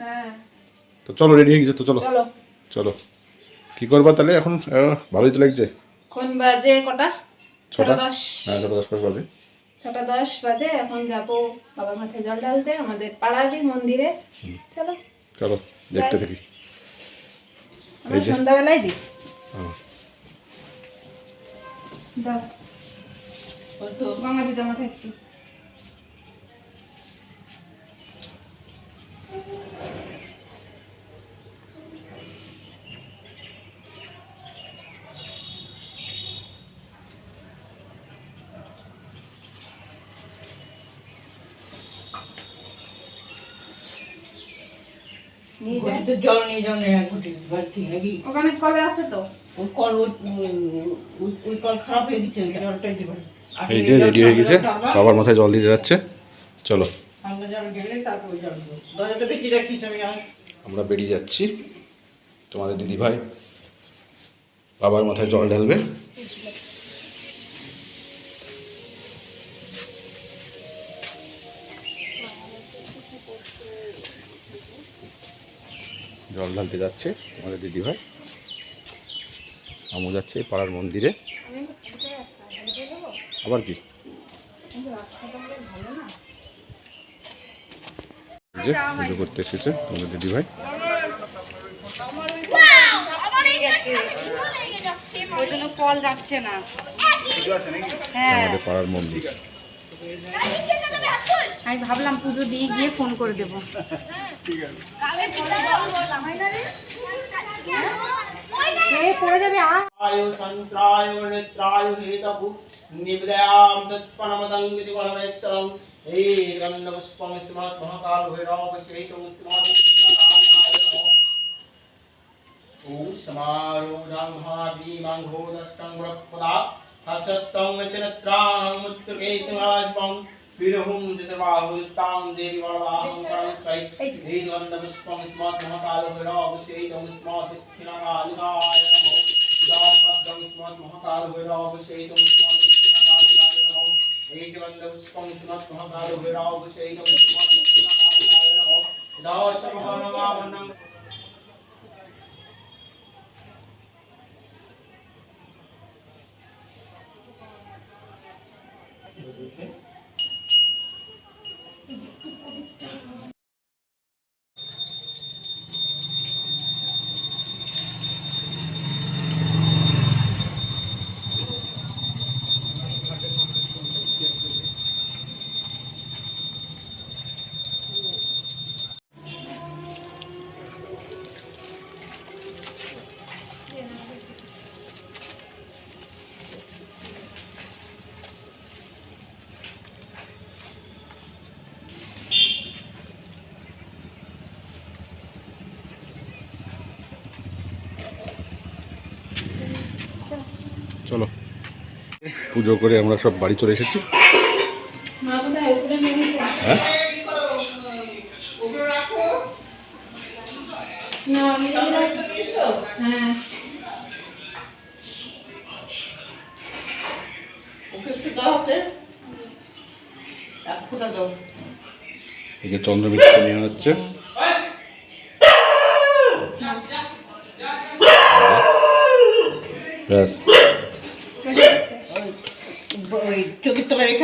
হ্যাঁ। তো চলো রেডি হয়ে গেছে তো চলো। চলো। চলো। কি করবা তাহলে এখন? ভালোই তো লাগছে। কোন বাজে কটা? ছটা। দশ। হ্যাঁ ছটা দশ পাঁচ বাজে। ছটা দশ বাজে এখন যাব মাথায় জল ঢালতে আমাদের পাড়ারই মন্দিরে। চলো। চলো দেখতে থাকি। আমরা এই যে। সন্ধ্যাবেলায় দিই। দাও। তো মাথায় একটু। ঘটিতে জল নিয়ে যাও না ঘটি বালতি নাকি ওখানে কলে আছে তো। ওই কল ওই কল খারাপ হয়ে গেছে জলটাই এই যে রেডি হয়ে গেছে বাবার মাথায় জল দিতে যাচ্ছে। চলো। আমরা বেরিয়ে যাচ্ছি। তোমাদের দিদি ভাই বাবার মাথায় জল ঢালবে। জল ঢালতে যাচ্ছে আমাদের দিদি ভাই। আমু যাচ্ছে পাড়ার মন্দিরে। আবার কি? যে পুজো করতে এসেছে তোমাদের দিদিভাই ওই জন্য কল যাচ্ছে না। হ্যাঁ আমাদের পাড়ার মন্দির। আমি ভাবলাম পুজো দিয়ে গিয়ে ফোন করে দেবো। পড়ে যাবে আয়ু সন্ত্রায় নেত্রায় पीडहुं जतवाहुतां देवी वरवाहुं करणस्वै धीर्वन्दविष्पं स्मात् महकालो भैरवविषयितं स्मात् दक्षिणकालिकाय नमो दासपद्मं स्मात् महकालो भैरवविषयितं स्मात् दक्षिणकालिकाय नमो हेचवन्दविष्पं स्मात् महकालो भैरवविषयितं स्मात् दक्षिणकालिकाय नमो दासमहानवावन्नं চলো। পুজো করে আমরা সব বাড়ি চলে এসেছি। হ্যাঁ? হ্যাঁ। এই যে চন্দ্রমিত্র নিয়ে হচ্ছে। ব্যাস বসে গেছে ওই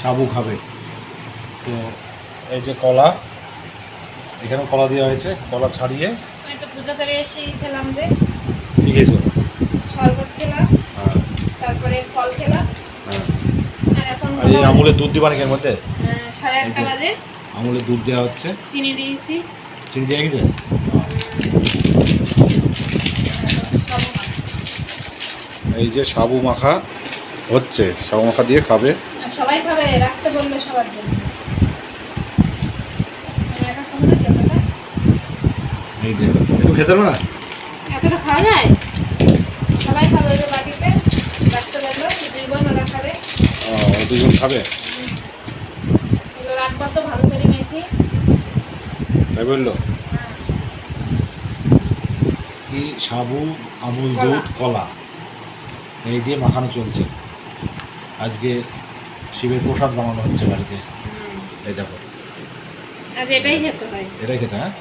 সাবু খাবে। তো এই যে কলা এখানে কলা দেওয়া হয়েছে কলা ছাড়িয়ে। পুজো করে এসে খেলাম যে। ঠিক আছে। শরবত খেলাম হ্যাঁ। তারপরে ফল খেলাম হ্যাঁ। আর এখন এই আমুলের দুধ দিবা নাকি এর মধ্যে? আহ, সাড়ে আটটা যে। বাজে। আমুলের দুধ দেওয়া হচ্ছে। চিনি দিয়েছি। চিনি দিয়ে গেছে সব এই যে সাবু মাখা হচ্ছে। সাবু মাখা দিয়ে খাবে। সবাই খাবে রাখতে বলল সবার জন্য। আমি একা খাব না, যতটা। এই যে খেতে পারো না? এতটা খাওয়া যায়? সবাই খাবে ওই বাটিতে ওরা খাবে। ও রাখবার তো ভালো করে মেখে। তাই বলল? এই সাবু আমুল দুধ কলা। এই দিয়ে মাখানো চলছে। আজকে শিবের প্রসাদ বানানো হচ্ছে বাড়িতে। এই দেখো। আজ এটাই খেতে হয়। এটাই খেতে হ্যাঁ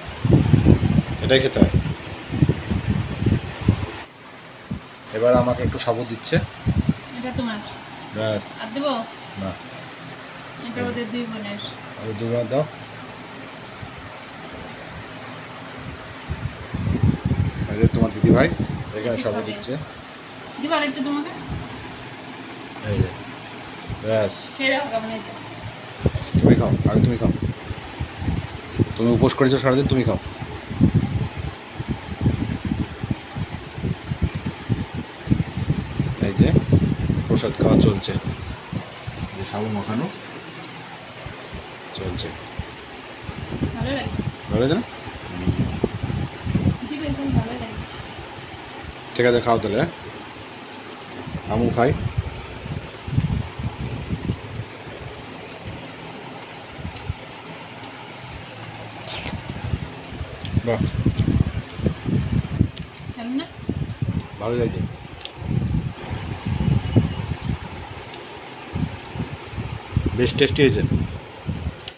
এটাই খেতে হয়। এবার আমাকে একটু সাবু দিচ্ছে। এটা তোমার? ব্যাস। আর দেবো? না। এটা ওদের দুই বোনের। আর দুবার দাও। তোমার দিদি ভাই এখানে সাবু দিচ্ছে। দিব আর একটু তোমাকে? ব্যাস। তুমি খাও আগে তুমি খাও। তুমি উপোস করেছ সারাদিন তুমি খাও। এই যে প্রসাদ খাওয়া চলছে। যে সাবু মাখানো চলছে। ভালো লাগে? না? ঠিক আছে খাও তাহলে হ্যাঁ। আমু খাই। বাহ। ভালো লাগছে। বেশ টেস্টি হয়েছে।